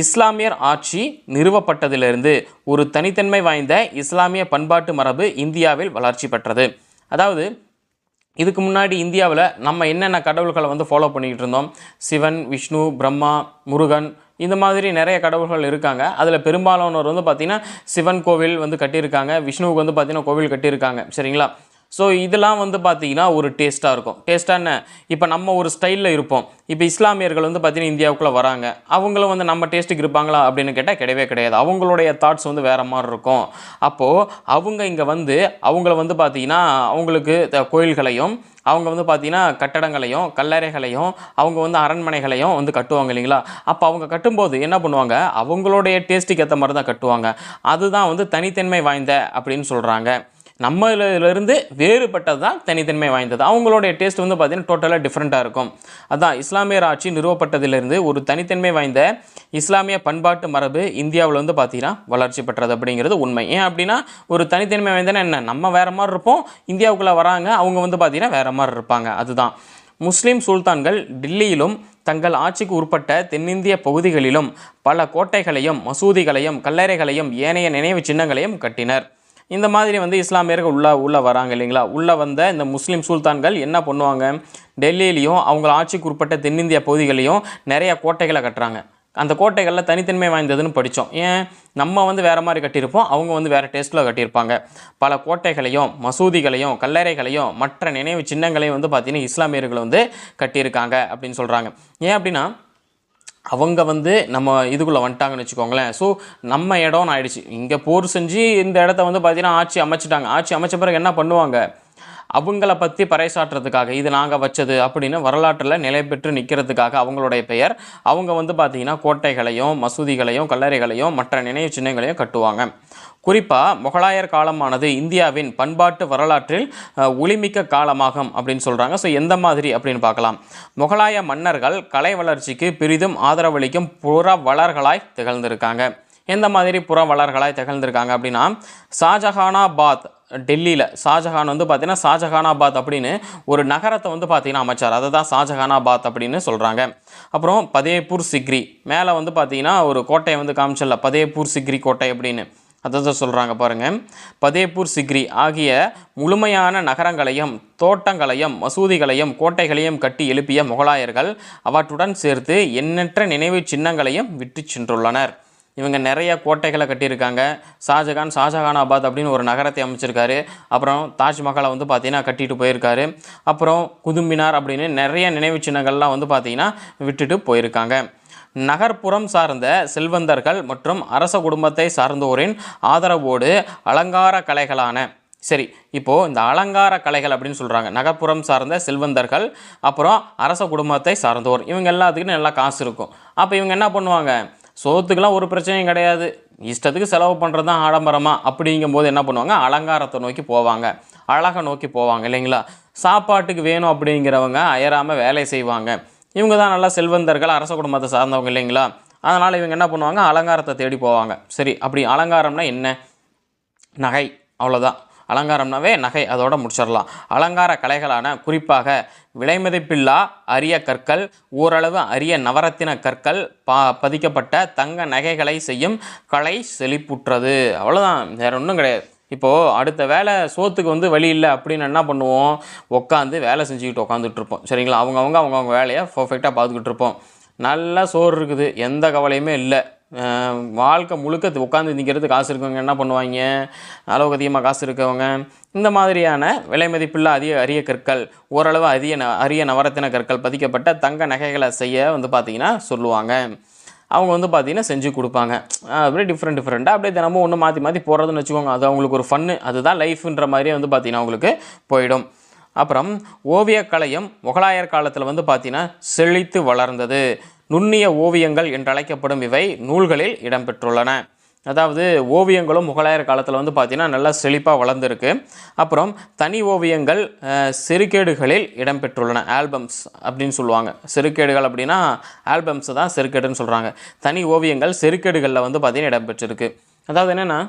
இஸ்லாமியர் ஆட்சி நிறுவப்பட்டதிலிருந்து ஒரு தனித்தன்மை வாய்ந்த இஸ்லாமிய பண்பாட்டு மரபு இந்தியாவில் வளர்ச்சி பெற்றது. அதாவது இதுக்கு முன்னாடி இந்தியாவில் நம்ம என்னென்ன கடவுள்களை வந்து ஃபாலோ பண்ணிக்கிட்டு இருந்தோம்? சிவன் விஷ்ணு பிரம்மா முருகன் இந்த மாதிரி நிறைய கடவுள்கள் இருக்காங்க. அதில் பெரும்பாலானோர் வந்து பார்த்திங்கன்னா சிவன் கோவில் வந்து கட்டியிருக்காங்க. விஷ்ணுவுக்கு வந்து பார்த்திங்கன்னா கோவில் கட்டியிருக்காங்க. சரிங்களா? ஸோ இதெல்லாம் வந்து பார்த்தீங்கன்னா ஒரு டேஸ்ட்டாக இருக்கும். டேஸ்ட்டாக என்ன? இப்போ நம்ம ஒரு ஸ்டைலில் இருப்போம். இப்போ இஸ்லாமியர்கள் வந்து பார்த்திங்கன்னா இந்தியாவுக்குள்ளே வராங்க. அவங்களும் வந்து நம்ம டேஸ்ட்டுக்கு இருப்பாங்களா அப்படின்னு கேட்டால் கிடையவே கிடையாது. அவங்களுடைய தாட்ஸ் வந்து வேறு மாதிரி இருக்கும். அப்போது அவங்க இங்கே வந்து அவங்கள வந்து பார்த்தீங்கன்னா அவங்களுக்கு த- கோயில்களையும் அவங்க வந்து பார்த்தீங்கன்னா கட்டடங்களையும் கல்லறைகளையும் அவங்க வந்து அரண்மனைகளையும் வந்து கட்டுவாங்க இல்லைங்களா? அப்போ அவங்க கட்டும்போது என்ன பண்ணுவாங்க? அவங்களுடைய டேஸ்ட்டுக்கு ஏற்ற மாதிரி தான் கட்டுவாங்க. அதுதான் வந்து தனித்தன்மை வாய்ந்த அப்படின்னு சொல்கிறாங்க நம்மளிலிருந்து வேறுபட்டது தான் தனித்தன்மை வாய்ந்தது. அவங்களுடைய டேஸ்ட் வந்து பார்த்தீங்கன்னா டோட்டலாக டிஃப்ரெண்ட்டாக இருக்கும். அதான் இஸ்லாமியர் ஆட்சி நிறுவப்பட்டதிலிருந்து ஒரு தனித்தன்மை வாய்ந்த இஸ்லாமிய பண்பாட்டு மரபு இந்தியாவில் வந்து பார்த்தீங்கன்னா வளர்ச்சி பெற்றது அப்படிங்கிறது உண்மை. ஏன் அப்படின்னா ஒரு தனித்தன்மை வாய்ந்தனா என்ன? நம்ம வேறு மாதிரி இருப்போம் இந்தியாவுக்குள்ளே வராங்க அவங்க வந்து பார்த்தீங்கன்னா வேறு மாதிரி இருப்பாங்க. அதுதான். முஸ்லீம் சுல்தான்கள் டில்லியிலும் தங்கள் ஆட்சிக்கு உட்பட்ட தென்னிந்திய பகுதிகளிலும் பல கோட்டைகளையும் மசூதிகளையும் கல்லறைகளையும் ஏனைய நினைவு சின்னங்களையும் கட்டினர். இந்த மாதிரி வந்து இஸ்லாமியர்கள் உள்ளே உள்ளே வராங்க இல்லைங்களா? உள்ளே வந்த இந்த முஸ்லீம் சுல்தான்கள் என்ன பண்ணுவாங்க? டெல்லியிலையும் அவங்க ஆட்சிக்கு உட்பட்ட தென்னிந்திய பகுதிகளையும் நிறைய கோட்டைகளை கட்டுறாங்க. அந்த கோட்டைகளில் தனித்தன்மை வாய்ந்ததுன்னு படித்தோம் ஏன்? நம்ம வந்து வேறு மாதிரி கட்டியிருப்போம். அவங்க வந்து வேறு டேஸ்ட்டில் கட்டியிருப்பாங்க. பல கோட்டைகளையும் மசூதிகளையும் கல்லறைகளையும் மற்ற நினைவு சின்னங்களையும் வந்து பார்த்திங்கன்னா இஸ்லாமியர்கள் வந்து கட்டியிருக்காங்க அப்படின்னு சொல்கிறாங்க ஏன் அப்படின்னா அவங்க வந்து நம்ம இதுக்குள்ளே வந்துட்டாங்கன்னு வச்சுக்கோங்களேன். ஸோ நம்ம இடம்னு ஆயிடுச்சு இங்கே போர் செஞ்சு இந்த இடத்த வந்து பார்த்தீங்கன்னா ஆட்சி அமைச்சிட்டாங்க. ஆட்சி அமைச்ச பிறகு என்ன பண்ணுவாங்க? அவங்கள பற்றி பறைசாற்றுறதுக்காக இது நாங்கள் வச்சது அப்படின்னு வரலாற்றில் நிலை பெற்று நிற்கிறதுக்காக அவங்களுடைய பெயர். அவங்க வந்து பார்த்திங்கன்னா கோட்டைகளையும் மசூதிகளையும் கல்லறைகளையும் மற்ற நினைவு சின்னங்களையும் கட்டுவாங்க. குறிப்பாக முகலாயர் காலமானது இந்தியாவின் பண்பாட்டு வரலாற்றில் ஒளிமிக்க காலமாகும் அப்படின்னு சொல்கிறாங்க ஸோ எந்த மாதிரி அப்படின்னு பார்க்கலாம். முகலாய மன்னர்கள் கலை வளர்ச்சிக்கு பெரிதும் ஆதரவளிக்கும் புற வளர்களாய் திகழ்ந்திருக்காங்க. எந்த மாதிரி புற வளர்களாய் திகழ்ந்திருக்காங்க அப்படின்னா ஷாஜஹானாபாத் டெல்லியில் ஷாஜஹான் வந்து பார்த்தீங்கன்னா ஷாஜஹானாபாத் அப்படின்னு ஒரு நகரத்தை வந்து பார்த்தீங்கன்னா அமைச்சார். அதை தான் ஷாஜஹானாபாத் அப்படின்னு சொல்கிறாங்க அப்புறம் பதேபூர் சிக்ரி. மேலே வந்து பார்த்தீங்கன்னா ஒரு கோட்டையை வந்து காமிச்சல பதேபூர் சிக்ரி கோட்டை அப்படின்னு. அதை தான் சொல்கிறாங்க பாருங்கள் பதேபூர் சிக்ரி ஆகிய முழுமையான நகரங்களையும் தோட்டங்களையும் மசூதிகளையும் கோட்டைகளையும் கட்டி எழுப்பிய முகலாயர்கள் அவற்றுடன் சேர்த்து எண்ணற்ற நினைவு சின்னங்களையும் விட்டு சென்றுள்ளனர். இவங்க நிறைய கோட்டைகளை கட்டியிருக்காங்க. ஷாஜகான் ஷாஜகானாபாத் அப்படின்னு ஒரு நகரத்தை அமைச்சிருக்காரு. அப்புறம் தாஜ்மஹாலை வந்து பார்த்தீங்கன்னா கட்டிட்டு போயிருக்காரு. அப்புறம் குதும்பினார் அப்படின்னு நிறைய நினைவு சின்னங்கள்லாம் வந்து பார்த்தீங்கன்னா விட்டுட்டு போயிருக்காங்க. நகர்ப்புறம் சார்ந்த செல்வந்தர்கள் மற்றும் அரச குடும்பத்தை சார்ந்தோரின் ஆதரவோடு அலங்கார கலைகளான சரி இப்போது இந்த அலங்கார கலைகள் அப்படின்னு சொல்கிறாங்க நகர்ப்புறம் சார்ந்த செல்வந்தர்கள் அப்புறம் அரச குடும்பத்தை சார்ந்தோர். இவங்க எல்லாத்துக்கும் நல்லா காசு இருக்கும். அப்போ இவங்க என்ன பண்ணுவாங்க? சோத்துக்கெலாம் ஒரு பிரச்சனையும் கிடையாது. இஷ்டத்துக்கு செலவு பண்ணுறது தான் ஆடம்பரமாக அப்படிங்கும்போது என்ன பண்ணுவாங்க? அலங்காரத்தை நோக்கி போவாங்க. அழகை நோக்கி போவாங்க இல்லைங்களா? சாப்பாட்டுக்கு வேணும் அப்படிங்கிறவங்க அயராமல் வேலை செய்வாங்க. இவங்க தான் நல்லா செல்வந்தர்கள் அரச குடும்பத்தை சார்ந்தவங்க இல்லைங்களா? அதனால் இவங்க என்ன பண்ணுவாங்க? அலங்காரத்தை தேடி போவாங்க. சரி அப்படி அலங்காரம்னா என்ன? நகை அவ்வளோதான் அலங்காரம்னாவே நகை அதோட முடிச்சிடலாம். அலங்கார கலைகளான குறிப்பாக விலைமதிப்பில்லா அரிய கற்கள் ஓரளவு அரிய நவரத்தின கற்கள் பா பதிக்கப்பட்ட தங்க நகைகளை செய்யும் கலை செழிப்புற்றது. அவ்வளோதான் வேற ஒன்றும் கிடையாது. இப்போது அடுத்த வேலை சோத்துக்கு வந்து வழி இல்லை அப்படின்னு என்ன பண்ணுவோம்? உட்காந்து வேலை செஞ்சுக்கிட்டு உட்காந்துட்டு இருப்போம். சரிங்களா? அவங்கவுங்க அவங்கவுங்க வேலையை பர்ஃபெக்டாக பார்த்துக்கிட்டு இருப்போம். நல்லா சோறு இருக்குது. எந்த கவலையுமே இல்லை. வாழ்க்கை முழுக்க உட்காந்து நிற்கிறது காசு இருக்கவங்க என்ன பண்ணுவாங்க? அளவுக்கு அதிகமாக காசு இருக்கவங்க. இந்த மாதிரியான விலை மதிப்புள்ள அதிக அரிய கற்கள் ஓரளவு அதிக ந அரிய நவரத்தின கற்கள் பதிக்கப்பட்ட தங்க நகைகளை செய்ய வந்து பார்த்திங்கன்னா சொல்லுவாங்க. அவங்க வந்து பார்த்திங்கன்னா செஞ்சு கொடுப்பாங்க. அப்படியே டிஃப்ரெண்ட் டிஃப்ரெண்ட்டாக அப்படியே தினமும் ஒன்று மாற்றி மாற்றி போடுறதுன்னு வச்சுக்கோங்க. அது அவங்களுக்கு ஒரு ஃபன்னு அதுதான் லைஃப்ன்ற மாதிரியே வந்து பார்த்திங்கன்னா அவங்களுக்கு போயிடும். அப்புறம் ஓவியக்கலையும் முகலாயர் காலத்தில் வந்து பார்த்தீங்கன்னா செழித்து வளர்ந்தது. நுண்ணிய ஓவியங்கள் என்றழைக்கப்படும் இவை நூல்களில் இடம்பெற்றுள்ளன. அதாவது ஓவியங்களும் முகலாயர் காலத்தில் வந்து பார்த்திங்கன்னா நல்லா செழிப்பாக வளர்ந்துருக்கு. அப்புறம் தனி ஓவியங்கள் அஹ், செருக்கேடுகளில் இடம்பெற்றுள்ளன. ஆல்பம்ஸ் அப்படின்னு சொல்லுவாங்க. செருக்கேடுகள் அப்படின்னா ஆல்பம்ஸ் தான் செருக்கேடுன்னு சொல்கிறாங்க தனி ஓவியங்கள் செருக்கேடுகளில் வந்து பார்த்திங்கன்னா இடம்பெற்றிருக்கு. அதாவது என்னென்னா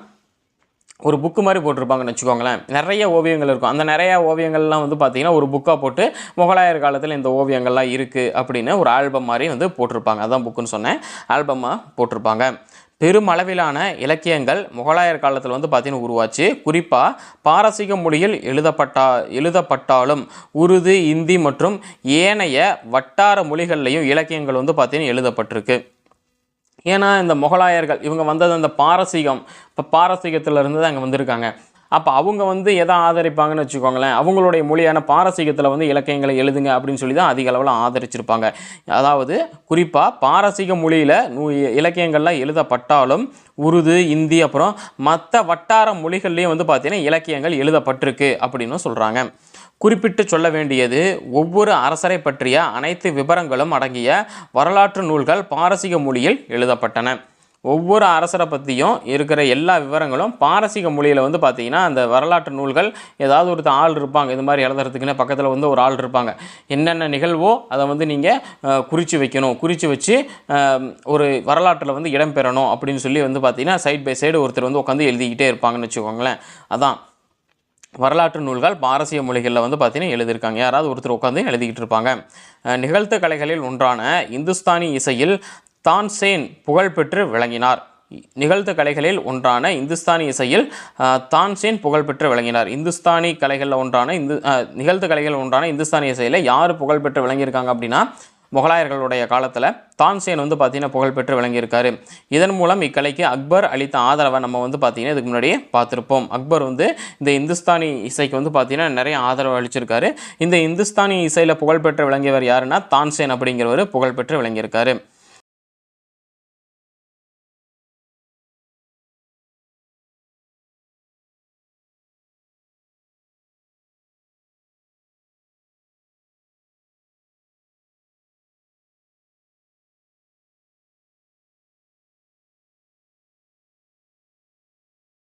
ஒரு புக்கு மாதிரி போட்டிருப்பாங்கன்னு வச்சுக்கோங்களேன். நிறைய ஓவியங்கள் இருக்கும். அந்த நிறைய ஓவியங்கள்லாம் வந்து பார்த்திங்கன்னா ஒரு புக்காக போட்டு முகலாயர் காலத்தில் இந்த ஓவியங்கள்லாம் இருக்குது அப்படின்னு ஒரு ஆல்பம் மாதிரி வந்து போட்டிருப்பாங்க. அதான் புக்குன்னு சொன்னேன். ஆல்பமாக போட்டிருப்பாங்க. பெருமளவிலான இலக்கியங்கள் முகலாயர் காலத்தில் வந்து பார்த்தீங்கன்னா உருவாச்சு. குறிப்பாக பாரசீக மொழியில் எழுதப்பட்டா எழுதப்பட்டாலும் உருது இந்தி மற்றும் ஏனைய வட்டார மொழிகள்லையும் இலக்கியங்கள் வந்து பார்த்தீங்கன்னா எழுதப்பட்டிருக்கு. ஏன்னா இந்த முகலாயர்கள் இவங்க வந்தது அந்த பாரசீகம். இப்போ பாரசீகத்திலிருந்து தான் அங்கே வந்திருக்காங்க. அப்போ அவங்க வந்து எதை ஆதரிப்பாங்கன்னு வச்சுக்கோங்களேன். அவங்களுடைய மொழியான பாரசீகத்தில் வந்து இலக்கியங்களை எழுதுங்க அப்படின்னு சொல்லி தான் அதிக அளவில் ஆதரிச்சிருப்பாங்க. அதாவது குறிப்பாக பாரசீக மொழியில் நூ இலக்கியங்கள்லாம் எழுதப்பட்டாலும் உருது இந்தி அப்புறம் மற்ற வட்டார மொழிகள்லேயும் வந்து பார்த்திங்கன்னா இலக்கியங்கள் எழுதப்பட்டிருக்கு அப்படின்னு சொல்கிறாங்க குறிப்பிட்டு சொல்ல வேண்டியது ஒவ்வொரு அரசரை பற்றிய அனைத்து விவரங்களும் அடங்கிய வரலாற்று நூல்கள் பாரசீக மொழியில் எழுதப்பட்டன. ஒவ்வொரு அரசரை பற்றியும் இருக்கிற எல்லா விவரங்களும் பாரசீக மொழியில் வந்து பார்த்தீங்கன்னா அந்த வரலாற்று நூல்கள் ஏதாவது ஒரு ஆள் இருப்பாங்க இது மாதிரி எழுதுறதுக்குன்னு பக்கத்தில் வந்து ஒரு ஆள் இருப்பாங்க. என்னென்ன நிகழ்வோ அதை வந்து நீங்கள் குறித்து வைக்கணும். குறித்து வச்சு ஒரு வரலாற்றில் வந்து இடம்பெறணும் அப்படின்னு சொல்லி வந்து பார்த்திங்கன்னா சைட் பை சைடு ஒருத்தர் வந்து உட்காந்து எழுதிக்கிட்டே இருப்பாங்கன்னு வச்சுக்கோங்களேன். அதான். வரலாற்று நூல்கள் பாரசீக மொழிகளில் வந்து பார்த்தீங்கன்னா எழுதியிருக்காங்க. யாராவது ஒருத்தர் உட்காந்து எழுதிக்கிட்டு இருப்பாங்க. நிகழ்த்த நிகழ்த்து கலைகளில் ஒன்றான இந்துஸ்தானி இசையில் தான்சேன் புகழ்பெற்று விளங்கினார். நிகழ்த்து கலைகளில் ஒன்றான இந்துஸ்தானி இசையில் தான்சேன் புகழ்பெற்று விளங்கினார். இந்துஸ்தானி கலைகளில் ஒன்றான இந்து நிகழ்த்த நிகழ்த்து ஒன்றான இந்துஸ்தானி இசையில் யார் புகழ்பெற்று விளங்கியிருக்காங்க அப்படின்னா முகலாயர்களுடைய காலத்தில் தான்சேன் வந்து பார்த்திங்கன்னா புகழ்பெற்று விளங்கியிருக்காரு. இதன் மூலம் இக்கலைக்கு அக்பர் அளித்த ஆதரவை நம்ம வந்து பார்த்திங்கன்னா இதுக்கு முன்னாடியே பார்த்துருப்போம். அக்பர் வந்து இந்த இந்துஸ்தானி இசைக்கு வந்து பார்த்திங்கன்னா நிறைய ஆதரவு அளிச்சிருக்காரு. இந்த இந்துஸ்தானி இசையில் புகழ்பெற்று விளங்கியவர் யாருன்னா தான்சேன் அப்படிங்கிறவர் புகழ்பெற்று விளங்கியிருக்காரு.